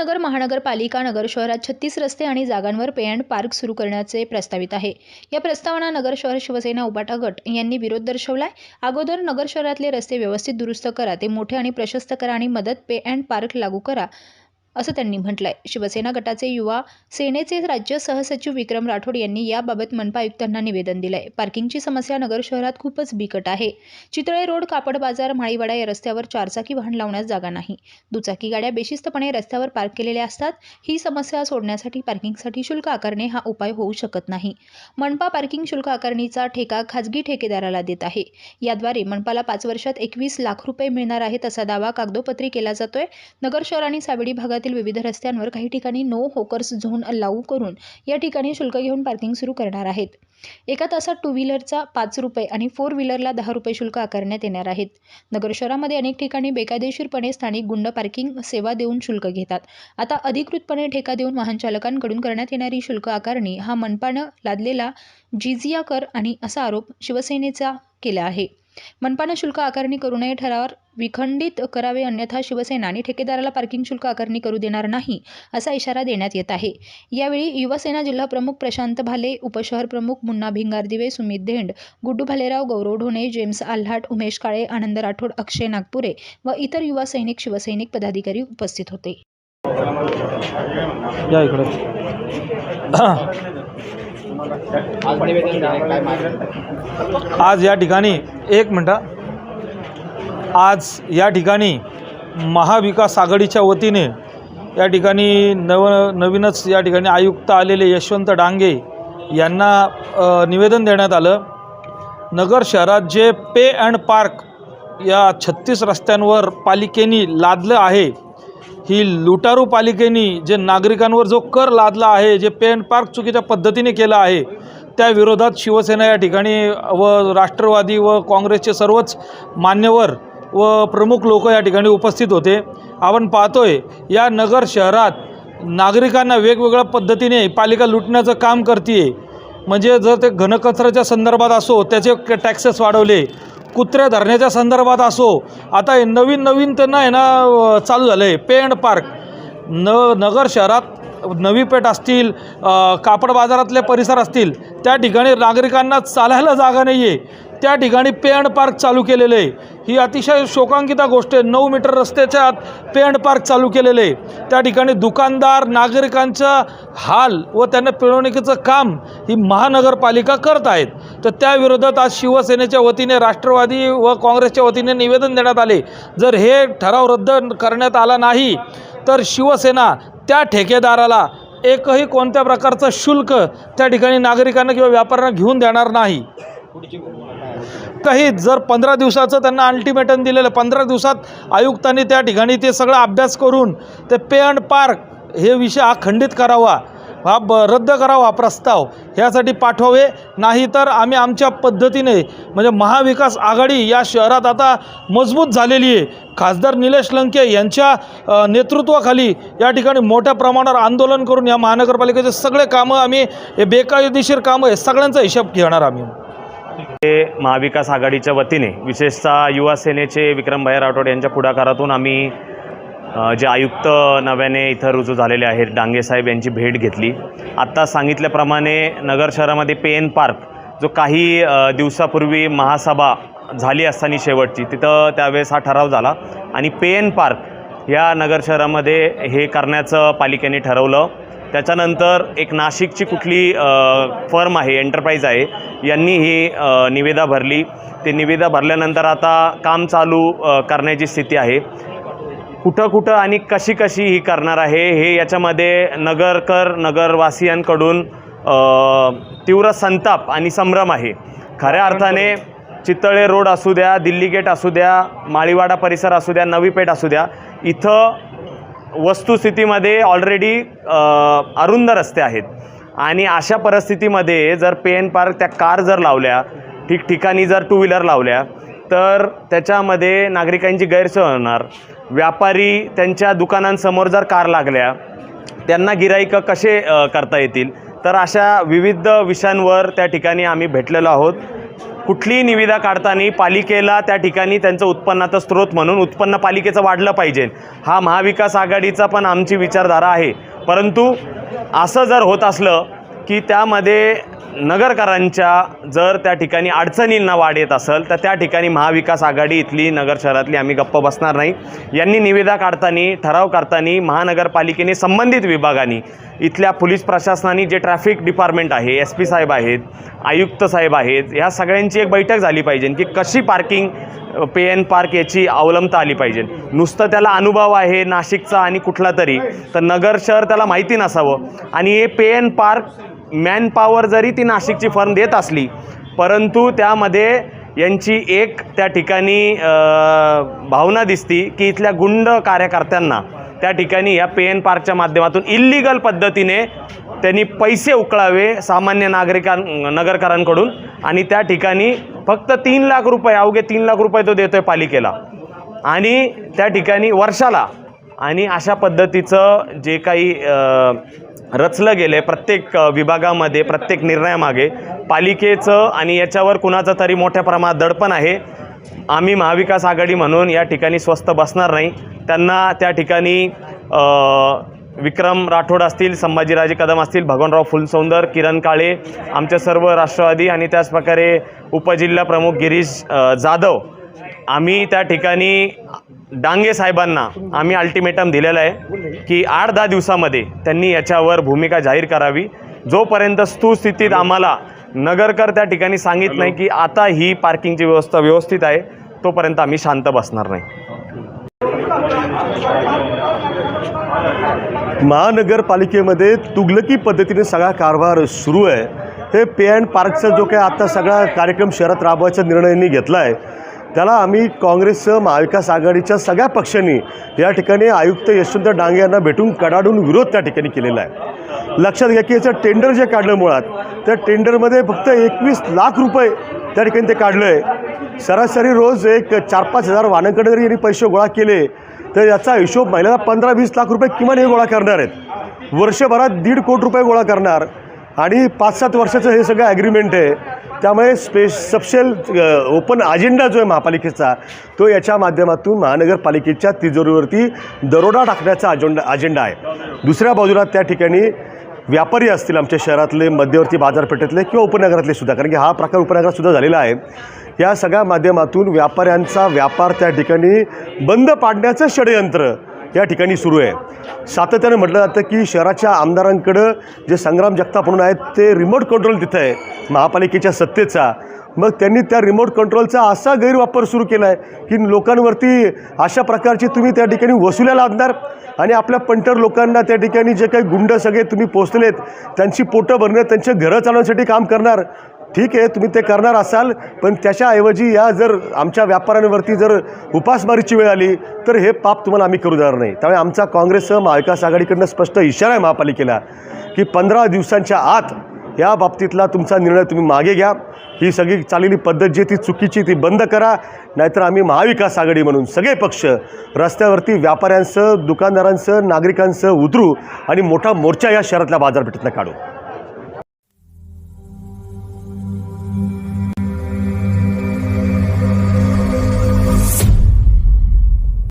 अहमदनगर महानगरपालिका नगर शहरात छत्तीस रस्ते आणि जागांवर पे अँड पार्क सुरू करण्याचे प्रस्तावित आहे. या प्रस्तावांना नगर शहर शिवसेना उबाटा गट यांनी विरोध दर्शवलाय. अगोदर नगर शहरातले रस्ते व्यवस्थित दुरुस्त करा ते मोठे आणि प्रशस्त करा आणि मदत पे अँड पार्क लागू करा. असं त्यांनी म्हटलंय. शिवसेना गटाचे युवा सेनेचे राज्य सहसचिव विक्रम राठोड यांनी याबाबत मनपा आयुक्तांना निवेदन दिलंय. पार्किंगची समस्या नगर शहरात खूपच बिकट आहे. चितळे रोड कापड बाजार माळीवाडा या रस्त्यावर चारचाकी वाहन लावण्यास जागा नाही. दुचाकी गाड्या बेशिस्तपणे रस्त्यावर पार्क केलेल्या असतात. ही समस्या सोडण्यासाठी पार्किंगसाठी शुल्क आकारणे हा उपाय होऊ शकत नाही. मनपा पार्किंग शुल्क आकारणीचा ठेका खाजगी ठेकेदाराला देत आहे. याद्वारे मनपाला पाच वर्षात एकवीस लाख रुपये मिळणार आहेत असा दावा कागदोपत्री केला जातोय. नगर शहर आणि सावेडी शहरातील विविध रस्त्यांवर काही ठिकाणी नो होकर्स झोन लागू करून या ठिकाणी शुल्क घेऊन पार्किंग सुरू करणार आहेत. एका तासात टू व्हीलरचा पाच रुपये आणि फोर व्हीलरला दहा रुपये शुल्क आकारण्यात येणार आहेत. नगर शहरामध्ये अनेक ठिकाणी बेकायदेशीरपणे स्थानिक गुंड पार्किंग सेवा देऊन शुल्क घेतात. आता अधिकृतपणे ठेका देऊन वाहन चालकांकडून करण्यात येणारी शुल्क आकारणी हा मनपानं लादलेला जिजिया कर आणि असा आरोप शिवसेनेचा केला आहे. मनपानं शुल्क आकारणी करू नये ठरावावर विखंडित करावे अन्यथा शिवसेना आणि ठेकेदाराला पार्किंग शुल्क आकारणी करू देणार नाही असा इशारा देण्यात येत आहे. यावेळी युवासेना जिल्हा प्रमुख प्रशांत भाले उपशहर प्रमुख मुन्ना भिंगारदिवे सुमित धेंड गुड्डू भालेराव गौरव ढोणे जेम्स आल्हाट उमेश काळे आनंद राठोड अक्षय नागपुरे व इतर युवा सैनिक शिवसैनिक पदाधिकारी उपस्थित होते. या इकडे. आज या ठिकाणी एक मिनटं. आज या ठिकाणी महाविकास आघाडीच्या वतीने या ठिकाणी नव नवीनच या ठिकाणी आयुक्त आलेले यशवंत डांगे यांना निवेदन देण्यात आलं. नगर शहरात जे पे अँड पार्क या छत्तीस रस्त्यांवर पालिकेनी लादलं आहे ही लुटारू पालिकेनी जे नागरिकांवर जो कर लादला आहे जे पे अँड पार्क चुकीच्या पद्धतीने केला आहे त्या विरोधात शिवसेना या ठिकाणी व राष्ट्रवादी व काँग्रेसचे सर्वच मान्यवर व प्रमुख लोक या ठिकाणी उपस्थित होते. आपण पाहतोय या नगर शहरात नागरिकांना वेगवेगळ्या पद्धतीने पालिका लुटण्याचं काम करते म्हणजे जर ते घनकचऱ्याच्या संदर्भात असो त्याचे टॅक्सेस वाढवले कुत्र्या धरण्याच्या संदर्भात असो आता हे नवीन नवीन त्यांना आहे ना चालू झालं आहे पे अँड पार्क. न नगर शहरात नवी पेठ असतील कापड बाजारातले परिसर असतील त्या ठिकाणी नागरिकांना चालायला जागा नाही आहे त्या ठिकाणी पे अँड पार्क चालू केलेलं आहे. ही अतिशय शोकांकिता गोष्ट आहे. नऊ मीटर रस्त्याच्या आत पे अँड पार्क चालू केलेलं आहे. त्या ठिकाणी दुकानदार नागरिकांचा हाल व त्यांना पिळवणुकीचं काम ही महानगरपालिका करत आहेत. तर त्याविरोधात आज शिवसेनेच्या वतीने राष्ट्रवादी व काँग्रेसच्या वतीने निवेदन देण्यात आले. जर हे ठराव रद्द करण्यात आला नाही तर शिवसेना त्या ठेकेदाराला एकही कोणत्या प्रकारचं शुल्क त्या ठिकाणी नागरिकांना किंवा व्यापाऱ्यांना घेऊन देणार नाही. काही जर पंधरा दिवसाचं त्यांना अल्टिमेटम दिलेलं पंधरा दिवसात आयुक्तांनी त्या ठिकाणी ते सगळं अभ्यास करून ते पे अँड पार्क हे विषय हा खंडित करावा. हा ब रद्द करावा हा प्रस्ताव. ह्यासाठी पाठवावे नाही तर आम्ही आमच्या पद्धतीने म्हणजे महाविकास आघाडी या शहरात आता मजबूत झालेली आहे. खासदार निलेश लंके यांच्या नेतृत्वाखाली या ठिकाणी मोठ्या प्रमाणावर आंदोलन करून या महानगरपालिकेचे सगळे कामं आम्ही हे बेकायदेशीर कामं आहे सगळ्यांचा हिशोब घेणार आम्ही. हे महाविकास आघाडीच्या वतीने विशेषतः युवा सेनेचे विक्रमभाई राठोड यांच्या पुढाकारातून आम्ही जे आयुक्त नव्याने इथं रुजू झालेले आहेत डांगेसाहेब यांची भेट घेतली. आत्ता सांगितल्याप्रमाणे नगर शहरामध्ये पेन पार्क जो काही दिवसापूर्वी महासभा झाली असताना शेवटची तिथं त्यावेळेस हा ठराव झाला. आणि पेन पार्क या नगर शहरामध्ये हे करण्याचं पालिकेने ठरवलं. त्याच्यानंतर एक नाशिकची कुठली फर्म आहे एंटरप्राईज आहे यांनी ही निवेदा निविदा भरली. ते निविदा भरल्यानंतर आता काम चालू करण्याची स्थिती आहे. कुठं कुठं आणि कशी कशी ही करणार आहे हे याच्यामध्ये नगरकर नगरवासियांकडून तीव्र संताप आणि संभ्रम आहे. खऱ्या अर्थाने चितळे रोड असू द्या दिल्ली गेट असू द्या माळीवाडा परिसर असू द्या नवी पेठ असू द्या इथं वस्तुस्थितीमध्ये ऑलरेडी अरुंद रस्ते आहेत. आणि अशा परिस्थितीमध्ये जर पेन पार्क त्या कार जर लावल्या ठिकठिकाणी जर टू व्हीलर लावल्या तर त्याच्यामध्ये नागरिकांची गैरसोय होणार. व्यापारी त्यांच्या दुकानांसमोर जर कार लागल्या त्यांना गिराईक कसे करता येतील? तर अशा विविध विषयांवर त्या ठिकाणी आम्ही भेटलेलो आहोत. कुठलीही निविदा काढताना पालिकेला त्या ठिकाणी त्यांचं उत्पन्नाचा स्रोत म्हणून उत्पन्न पालिकेचं वाढलं पाहिजे. हा महाविकास आघाडीचा पण आमची विचारधारा आहे. परंतु असं जर होत असलं की त्यामध्ये नगरकरांच्या जर त्या ठिकाणी अडचणींना वाढ येत असेल तर त्या ठिकाणी महाविकास आघाडी इथली नगर शहरातली आम्ही गप्प बसणार नाही. यांनी निविदा काढताना ठराव करताना महानगरपालिकेने संबंधित विभागांनी इथल्या पोलीस प्रशासनाने जे ट्रॅफिक डिपार्टमेंट आहे एस पी साहेब आहेत आयुक्त साहेब आहेत ह्या सगळ्यांची एक बैठक झाली पाहिजे की कशी पार्किंग पे एन पार्क याची अवलंबता आली पाहिजे. नुसतं त्याला अनुभव आहे नाशिकचा आणि कुठला तरी तर नगर शहर त्याला माहिती नसावं. आणि हे pay N park man power जरी ती नाशिकची फर्म देत असली परंतु त्यामध्ये यांची एक त्या ठिकाणी भावना दिसती की इथल्या गुंड कार्यकर्त्यांना त्या ठिकाणी या पे एन पार्कच्या माध्यमातून इल्लिगल पद्धतीने त्यांनी पैसे उकळावे सामान्य नागरिकां नगरकरांकडून आणि त्या ठिकाणी फक्त तीन लाख रुपये अवघे तीन लाख रुपये तो देतो आहे पालिकेला. आणि त्या ठिकाणी वर्षाला आणि अशा पद्धतीचं जे काही रचलं गेलं आहे प्रत्येक विभागामध्ये प्रत्येक निर्णयामागे पालिकेचं आणि याच्यावर कुणाचं तरी मोठ्या प्रमाणात दडपण आहे. आम्ही महाविकास आघाडी म्हणून या ठिकाणी स्वस्त बसणार नाही. त्यांना त्या ठिकाणी विक्रम राठोड असतील संभाजीराजे कदम असतील भगवानराव फुलसौंदर किरण काळे आमचे सर्व राष्ट्रवादी आणि त्याचप्रकारे उपजिल्हा प्रमुख गिरीश जाधव आम्ही त्या ठिकाणी डांगे साहेबांना आम्ही अल्टिमेटम दिलेलं आहे की आठ दहा दिवसामध्ये त्यांनी याच्यावर भूमिका जाहीर करावी. जोपर्यंत स्तुस्थितीत आम्हाला नगरकर त्या ठिकाणी सांगित नाही की आता ही पार्किंगची व्यवस्था व्यवस्थित आहे तोपर्यंत आम्ही शांत बसणार नाही. महानगरपालिकेमध्ये तुगलकी पद्धतीने सगळा कारभार सुरू आहे. हे पे अँड पार्कचा जो काही आता सगळा कार्यक्रम शहरात राबवायचा निर्णयांनी घेतला आहे त्याला आम्ही काँग्रेससह महाविकास आघाडीच्या सगळ्या पक्षांनी या ठिकाणी आयुक्त यशवंत डांगे यांना भेटून कडाडून विरोध त्या ठिकाणी केलेला आहे. लक्षात घ्या की याचं टेंडर जे काढलं मुळात त्या टेंडरमध्ये फक्त एकवीस लाख रुपये त्या ठिकाणी ते काढलं आहे सरासरी रोज एक चार पाच हजार वाहनांकडे जरी यांनी पैसे गोळा केले तर याचा हिशोब महिन्याला पंधरा वीस लाख रुपये किमान हे गोळा करणार आहेत. वर्षभरात दीड कोटी रुपये गोळा करणार. आणि पाच सात वर्षाचं हे सगळं ॲग्रीमेंट आहे. त्यामुळे स्पेश सबशेल ओपन अजेंडा जो आहे महापालिकेचा तो याच्या माध्यमातून महानगरपालिकेच्या तिजोरीवरती दरोडा टाकण्याचा अजेंडा अजेंडा आहे. दुसऱ्या बाजूला त्या ठिकाणी व्यापारी असतील आमच्या शहरातले मध्यवर्ती बाजारपेठेतले किंवा उपनगरातले सुद्धा. कारण की हा प्रकार उपनगरात सुद्धा झालेला आहे. या सगळ्या माध्यमातून व्यापाऱ्यांचा व्यापार त्या ठिकाणी बंद पाडण्याचं षडयंत्र या ठिकाणी सुरू आहे. सातत्यानं म्हटलं जातं की शहराच्या आमदारांकडं जे संग्राम जगताप म्हणून आहेत ते रिमोट कंट्रोल तिथं आहे. महापालिकेच्या सत्तेचा मग त्यांनी त्या रिमोट कंट्रोलचा असा गैरवापर सुरू केला आहे की लोकांवरती अशा प्रकारची तुम्ही त्या ठिकाणी वसुल्या लादणार आणि आपल्या पंटर लोकांना त्या ठिकाणी जे काही गुंड सगळे तुम्ही पोचलेत त्यांची पोटं भरणे त्यांचे घरं चालवण्यासाठी काम करणार. ठीक आहे तुम्ही ते करणार असाल पण त्याच्याऐवजी या जर आमच्या व्यापाऱ्यांवरती जर उपासमारीची वेळ आली तर हे पाप तुम्हाला आम्ही करू देणार नाही. त्यामुळे आमचा काँग्रेससह महाविकास आघाडीकडनं स्पष्ट इशारा आहे महापालिकेला की पंधरा दिवसांच्या आत या बाबतीतला तुमचा निर्णय तुम्ही मागे घ्या. ही सगळी चाललेली पद्धत जी ती चुकीची ती बंद करा. नाहीतर आम्ही महाविकास आघाडी म्हणून सगळे पक्ष रस्त्यावरती व्यापाऱ्यांसह दुकानदारांसह नागरिकांसह उतरू आणि मोठा मोर्चा या शहरातल्या बाजारपेठेतनं काढू.